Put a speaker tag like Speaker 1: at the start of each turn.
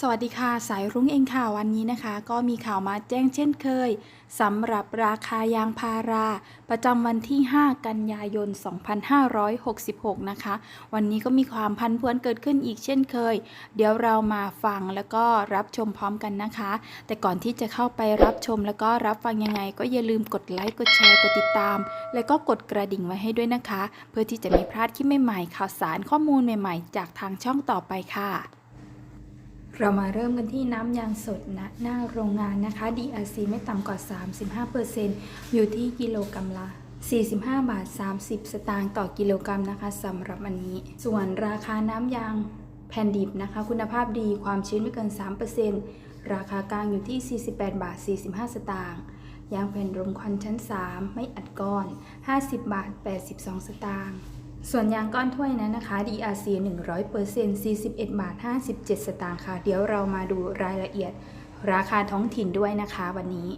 Speaker 1: สวัสดีค่ะ สายรุ้งเองค่ะวันนี้นะคะ ก็มีข่าวมาแจ้งเช่นเคยสำหรับราคายางพารา ประจำวันที่ 5 กันยายน 2566 นะคะ วันนี้ก็มีความพันพวนเกิดขึ้นอีกเช่นเคย เดี๋ยวเรามาฟังแล้วก็รับชมพร้อมกันนะคะ แต่ก่อนที่จะเข้าไปรับชมแล้วก็รับฟังยังไง ก็อย่าลืมกดไลค์กดแชร์กดติดตาม แล้วก็กดกระดิ่งไว้ให้ด้วยนะคะ เพื่อที่จะไม่พลาดคลิปใหม่ๆข่าวสารข้อมูลใหม่ ๆ จากทางช่องต่อไปค่ะ เรามาเริ่มกันที่น้ำยางสดณหน้าโรงงานนะคะ DRC ไม่ต่ำกว่า 35%อยู่ที่กิโลกรัมละ 45 บาท 30 สตางค์ต่อกิโลกรัมนะคะสำหรับอันนี้ ส่วนราคาน้ำยางแผ่นดิบนะคะ คุณภาพดีความชื้นไม่เกิน 3%ราคากลางอยู่ที่ 48 บาท 45 สตางค์ยางแผ่นรมควันชั้น 3 ไม่อัดก้อน 50 บาท 82 สตางค์ ส่วนยางก้อนถ้วยนั้นนะคะ DRC 100% 41 บาท 57 สตางค์ค่ะ เดี๋ยวเรามาดูรายละเอียดราคาท้องถิ่นด้วยนะคะวันนี้